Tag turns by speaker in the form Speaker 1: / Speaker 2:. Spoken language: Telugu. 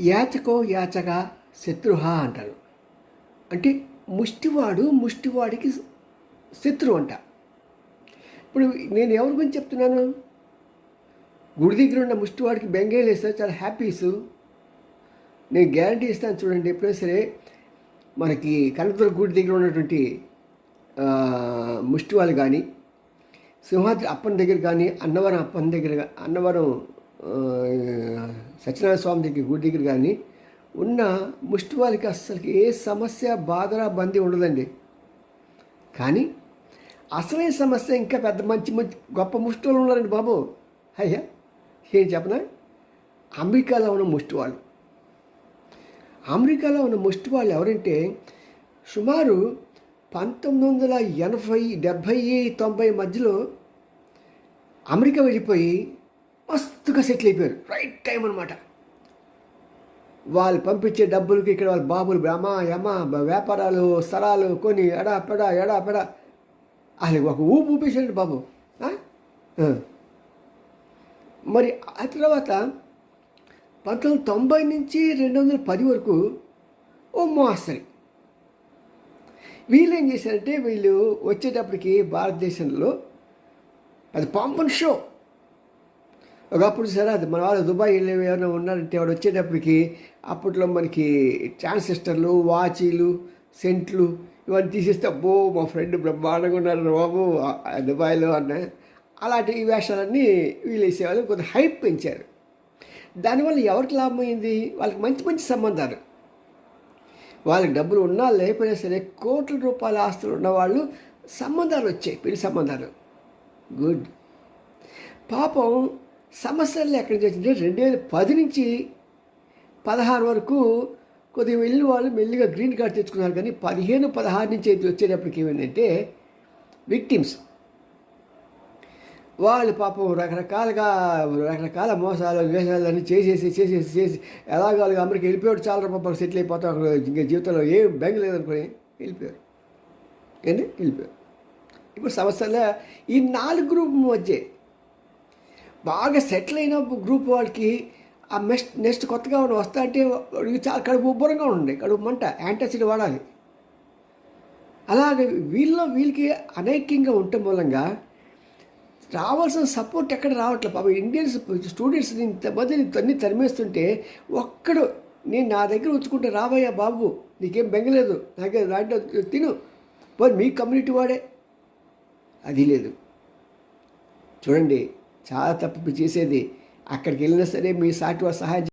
Speaker 1: యాచకో యాచక శత్రుహ అంటారు. అంటే ముష్టివాడు ముష్టివాడికి శత్రువు అంట. ఇప్పుడు నేను ఎవరి గురించి చెప్తున్నాను? గుడి దగ్గర ఉన్న ముష్టివాడికి బెంగేలు వేస్తే చాలా హ్యాపీస్ నేను గ్యారంటీ ఇస్తాను చూడండి ఎప్పుడైనా సరే మనకి కనకదుర్గ గుడి దగ్గర ఉన్నటువంటి ముష్టివాళ్ళు కానీ సింహాద్రి అప్పన్ దగ్గర కానీ అన్నవరం అప్పన్ దగ్గర అన్నవరం సత్యనారాయణ స్వామి దగ్గర గుడి దగ్గర కానీ ఉన్న ముష్టి వాళ్ళకి అస్సలకి ఏ సమస్య బాధరా బందీ ఉండదండి. కానీ అసలైన సమస్య ఇంకా పెద్ద మంచి మంచి గొప్ప ముష్టి వాళ్ళు ఉన్నారండి బాబు. అయ్యా ఏం చెప్పనా? అమెరికాలో ఉన్న ముష్టి వాళ్ళు అమెరికాలో ఉన్న ముష్టి వాళ్ళు ఎవరంటే సుమారు పంతొమ్మిది వందల ఎనభై డెబ్భై తొంభై మధ్యలో అమెరికా వెళ్ళిపోయి మస్తుగా సెటిల్ అయిపోయారు. రైట్ టైం అనమాట వాళ్ళు పంపించే డబ్బులకి ఇక్కడ వాళ్ళ బాబులు యమ యమ వ్యాపారాలు స్థలాలు కొని ఎడా పెడా ఎడా పెడా. అది ఒక ఊపు ఊపేసాడు బాబు. మరి ఆ తర్వాత పంతొమ్మిది తొంభై నుంచి రెండు వందల పది వరకు ఓ మోస్తరి వీళ్ళు ఏం చేశారంటే వీళ్ళు వచ్చేటప్పటికి భారతదేశంలో అది పంపన్ షో. ఒకప్పుడు సరే అది మన వాళ్ళు దుబాయ్ వెళ్ళి ఏమైనా ఉన్నారంటే వాడు వచ్చేటప్పటికి అప్పట్లో మనకి ట్రాన్సిస్టర్లు వాచీలు సెంట్లు ఇవన్నీ తీసేస్తే అబ్బో మా ఫ్రెండ్ బ్రహ్మాండంగా ఉన్నారు బాబు ఆ- దుబాయ్లో అన్న. అలాంటి ఈ వేషాలన్నీ వీళ్ళు వేసేవాళ్ళు కొంత హైప్ పెంచారు. దానివల్ల ఎవరికి లాభం అయింది? వాళ్ళకి మంచి మంచి సంబంధాలు. వాళ్ళకి డబ్బులు ఉన్నా లేకపోయినా సరే కోట్ల రూపాయల ఆస్తులు ఉన్నవాళ్ళు సంబంధాలు వచ్చాయి పెళ్ళి సంబంధాలు. గుడ్. పాపం సమస్యలు ఎక్కడి నుంచి వచ్చింది? రెండు వేల పది నుంచి పదహారు వరకు కొద్దిగా వెళ్ళిన వాళ్ళు మెల్లిగా గ్రీన్ కార్డ్ తెచ్చుకున్నారు. కానీ పదిహేను పదహారు నుంచి అయితే వచ్చేటప్పటికి ఏమైందంటే విక్టిమ్స్ వాళ్ళు పాపం రకరకాలుగా రకరకాల మోసాలు వేషాలన్నీ చేసేసి చేసేసి చేసి ఎలాగాలుగా అమెరికా వెళ్ళిపోయాడు. చాలా పాపం సెటిల్ అయిపోతాం అక్కడ ఇంకా జీవితంలో ఏం బెంగ లేదనుకుని వెళ్ళిపోయారు. ఏంటి వెళ్ళిపోయారు. ఇప్పుడు సమస్యలో ఈ నాలుగు గ్రూప్ మధ్య బాగా సెటిల్ అయిన గ్రూప్ వాళ్ళకి ఆ నెక్స్ట్ నెక్స్ట్ కొత్తగా వాడు వస్తా అంటే చాలా కడుపు ఉబ్బరంగా ఉండండి కడుపు మంట యాంటాసిడ్ వాడాలి. అలాగే వీళ్ళలో వీళ్ళకి అనైక్యంగా ఉండటం మూలంగా రావాల్సిన సపోర్ట్ ఎక్కడ రావట్లేదు పాపం ఇండియన్స్ స్టూడెంట్స్ ఇంతమందిని అన్ని తరిమేస్తుంటే ఒక్కడు నేను నా దగ్గర ఉంచుకుంటే రావయ్యా బాబు నీకేం బెంగలేదు నాకే దాంట్లో తిను. పోయి మీ కమ్యూనిటీ వాడే. అది లేదు. చూడండి చాలా తప్పు చేసేది. అక్కడికి వెళ్ళినా సరే మీ సాటి వారు సహాయం